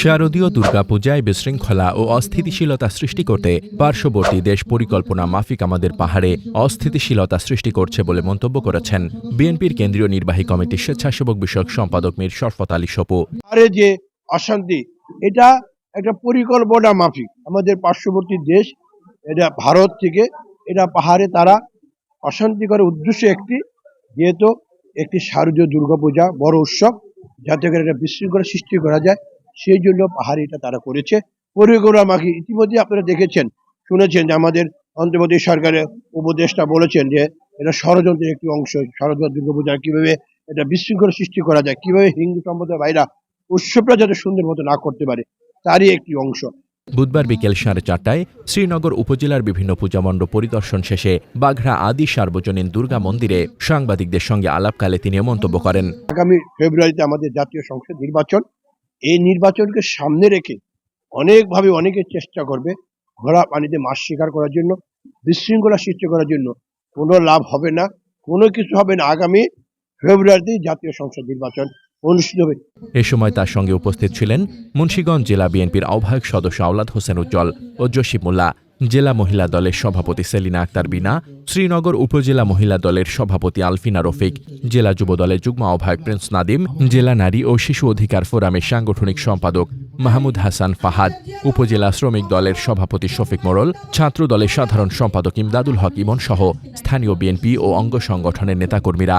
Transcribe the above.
শারদীয় দুর্গাপূজায় বিশৃঙ্খলা ও অস্থিতিশীলতা সৃষ্টি করতে পার্শ্ববর্তী দেশ পরিকল্পনা মাফিক আমাদের পাহাড়ে অস্থিতিশীলতা সৃষ্টি করছে বলে মন্তব্য করেছেন বিএনপির কেন্দ্রীয় নির্বাহী কমিটির স্বেচ্ছাসেবক বিষয়ক সম্পাদক মীর শরফত আলী সপু। আরে যে অশান্তি, এটা একটা পরিকল্পনা মাফিক। আমাদের পার্শ্ববর্তী দেশ, এটা ভারত থেকে, এটা পাহাড়ে তারা অশান্তি করার উদ্দেশ্য একটি, যেহেতু একটি শারদীয় দুর্গাপূজা, বড় উৎসব, যাতে করে একটা বিশৃঙ্খলা সৃষ্টি করা যায়। সেই জন্য পাহাড়ে এটা তারা করেছে। পরিকল্পনা মাফিক ইতিমধ্যে আপনারা দেখেছেন শুনেছেন যে আমাদের অন্তর্বর্তী সরকারের উপদেষ্টা বলেছেন যে এটা ষড়যন্ত্রের একটি অংশ শারদীয় দুর্গাপূজা কীভাবে এটা বিশৃঙ্খল সৃষ্টি করা যায় কীভাবে হিন্দু সম্প্রদায়ের ভাইরা উৎসবটা যাতে সুন্দর মতো না করতে পারে তারই একটি অংশ। বুধবার বিকেল সাড়ে চারটায় শ্রীনগর উপজেলার বিভিন্ন পূজামণ্ডপ পরিদর্শন শেষে বাঘড়া আদি সার্বজনীন দুর্গা মন্দিরে সাংবাদিকদের সঙ্গে আলাপকালে তিনি মন্তব্য করেন। আগামী ফেব্রুয়ারিতে আমাদের জাতীয় সংসদ নির্বাচন এই নির্বাচনকে সামনে রেখে অনেকভাবে অনেকে চেষ্টা করবে ঘোড়া পানিতে মাছ শিকার করার জন্য, বিশৃঙ্খলা সৃষ্টি করার জন্য। কোনো লাভ হবে না, কোনো কিছু হবে না। আগামী ফেব্রুয়ারিতেই জাতীয় সংসদ নির্বাচন অনুষ্ঠিত হবে। এ সময় তার সঙ্গে উপস্থিত ছিলেন মুন্সীগঞ্জ জেলা বিএনপির আহ্বায়ক সদস্য আওলাদ হোসেন উজ্জ্বল ও জসিম মোল্লা। জেলা মহিলা দলের সভাপতি সেলিনা আক্তার বিনা, শ্রীনগর উপজেলা মহিলা দলের সভাপতি আলফিনা রফিক, জেলা যুব দলের যুগ্ম আহ্বায়ক প্রিন্স নাদিম, জেলা নারী ও শিশু অধিকার ফোরামের সাংগঠনিক সম্পাদক মাহমুদ হাসান ফাহাদ, উপজেলা শ্রমিক দলের সভাপতি শফিক মোড়ল ছাত্র দলের সাধারণ সম্পাদক ইমদাদুল হক ইমন সহ স্থানীয় বিএনপি ও অঙ্গ সংগঠনের নেতাকর্মীরা।